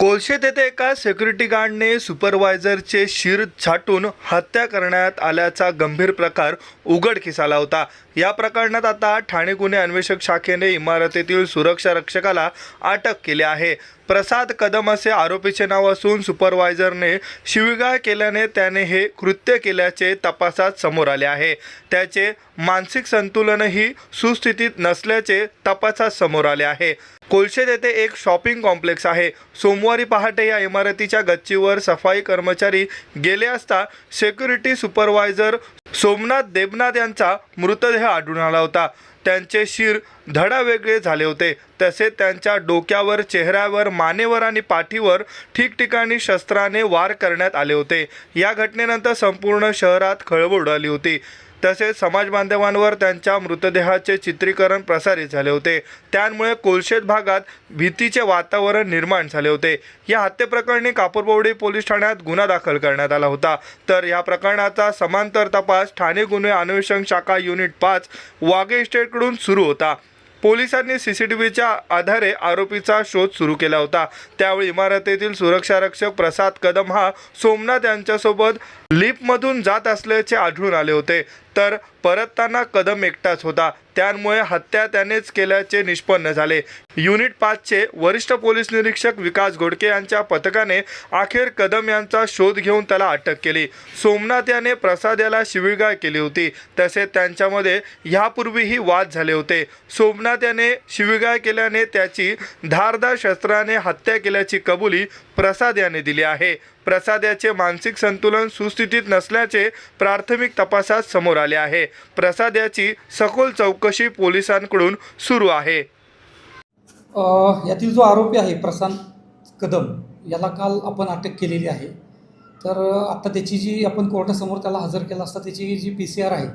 कोलशेत येथे एका सिक्युरिटी गार्डने सुपरवायझरचे शिर छाटून हत्या करण्यात आल्याचा गंभीर प्रकार उघडकीस आला होता. या प्रकरणात आता ठाणे गुन्हे अन्वेषक शाखेने इमारतीतील सुरक्षा रक्षकाला अटक केली आहे. प्रसाद कदम असे आरोपीचे नाव असून सुपरवायझरने शिवीगाळ केल्याने त्याने हे कृत्य केल्याचे तपासात समोर आले आहे. त्याचे मानसिक संतुलनही सुस्थितीत नसल्याचे तपासात समोर आले आहे. कोलशेत येथे एक शॉपिंग कॉम्प्लेक्स आहे. सोमवारी पहाटे या इमारतीच्या गच्चीवर सफाई कर्मचारी गेले असता सेक्युरिटी सुपरवायझर सोमनाथ देबनाथ यांचा मृतदेह आढळून आला होता. त्यांचे शिर धडा वेगळे झाले होते. तसेच त्यांच्या डोक्यावर चेहऱ्यावर मानेवर आणि पाठीवर ठिकठिकाणी शस्त्राने वार करण्यात आले होते. या घटनेनंतर संपूर्ण शहरात खळबळ उडाली होती. तसेच समाज बांधवांवर त्यांच्या मृतदेहाचे चित्रीकरण प्रसारित झाले होते. त्यामुळे कोलशेत भागात भीतीचे वातावरण निर्माण झाले होते. या हत्येप्रकरणी कापूरबोवडी पोलीस ठाण्यात गुन्हा दाखल करण्यात आला होता. तर या प्रकरणाचा समांतर तपास ठाणे गुन्हे अन्वेषण शाखा युनिट पाच वागे इस्टेटकडून सुरू होता. पोलिसांनी सी सी टी व्हीच्या आधारे आरोपीचा शोध सुरू केला होता. त्यावेळी इमारतीतील सुरक्षारक्षक प्रसाद कदम हा सोमनाथ यांच्यासोबत लिफ्टमधून जात असल्याचे आढळून आले होते. तर परतताना कदम एकटाच होता त्यामुळे हत्या त्यानेच केल्याचे निष्पन्न झाले. युनिट पाचचे वरिष्ठ पोलीस निरीक्षक विकास घोडके यांच्या पथकाने अखेर कदम यांचा शोध घेऊन त्याला अटक केली. सोमनाथ याने प्रसाद याला शिवीगाळ केली होती. तसेच त्यांच्यामध्ये ह्यापूर्वीही वाद झाले होते. सोमनाथ याने शिवीगाळ केल्याने त्याची धारदार शस्त्राने हत्या केल्याची कबुली प्रसाद याने दिली आहे. प्रसाद याचे मानसिक संतुलन सुस्थितीत नसल्याचे प्राथमिक तपासात समोर आले आहे. प्रसाद याची सखोल चौकशी पोलिसांकडून सुरू आहे. यातील जो आरोपी आहे प्रशांत कदम याला काल आपण अटक केलेली आहे. तर आता त्याची जी आपण कोर्टासमोर त्याला हजर केला असता त्याची जी पी सी आर आहे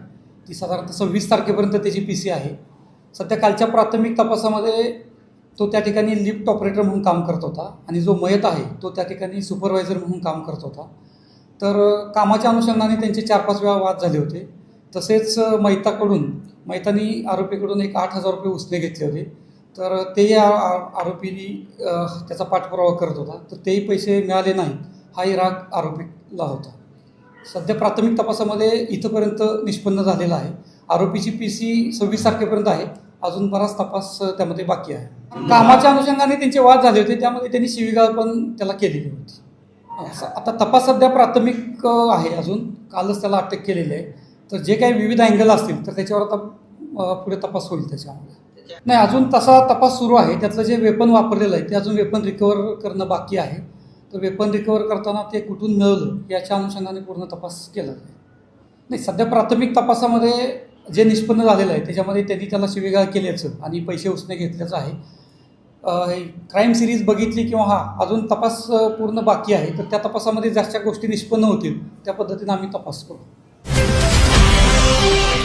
ती साधारणतः सव्वीस तारखेपर्यंत त्याची पी सी आहे. सध्या कालच्या प्राथमिक तपासामध्ये तो त्या ठिकाणी लिफ्ट ऑपरेटर म्हणून काम करत होता आणि जो मयत आहे तो त्या ठिकाणी सुपरवायझर म्हणून काम करत होता. तर कामाच्या अनुषंगाने त्यांचे चार पाच वेळा वाद झाले होते. तसेच मैताकडून मैतानी आरोपीकडून एक आठ हजार रुपये उसने घेतले होते. तर तेही आरोपीनी त्याचा पाठपुरावा करत होता. तर तेही पैसे मिळाले नाही हाही राग आरोपीला होता. सध्या प्राथमिक तपासामध्ये इथंपर्यंत निष्पन्न झालेला आहे. आरोपीची पी सी सव्वीस तारखेपर्यंत आहे. अजून बराच तपास त्यामध्ये बाकी आहे. कामाच्या अनुषंगाने त्यांचे वाद झाले होते त्यामध्ये त्यांनी शिवीगाळ पण त्याला केलेली होती. असं- आता तपास सध्या प्राथमिक आहे अजून. कालच त्याला अटक केलेली आहे. तर जे काही विविध अँगल असतील तर त्याच्यावर आता पुढे तपास होईल त्याच्यामध्ये. नाही अजून तसा तपास सुरू आहे. त्यातलं जे वेपन वापरलेलं आहे ते अजून वेपन रिकवर करणं बाकी आहे. तर वेपन रिकवर करताना ते कुठून मिळवलं याच्या अनुषंगाने पूर्ण तपास केला जाईल. नाही सध्या प्राथमिक तपासामध्ये जे निष्पन्न झालेलं आहे त्याच्यामध्ये त्यांनी त्याला शिवेगाळ केल्याचं आणि पैसे उसने घेतल्याचं आहे. क्राईम सिरीज बघितली किंवा हा अजून तपास पूर्ण बाकी आहे तर त्या तपासामध्ये जास्त गोष्टी निष्पन्न होतील त्या पद्धतीनं आम्ही तपास करू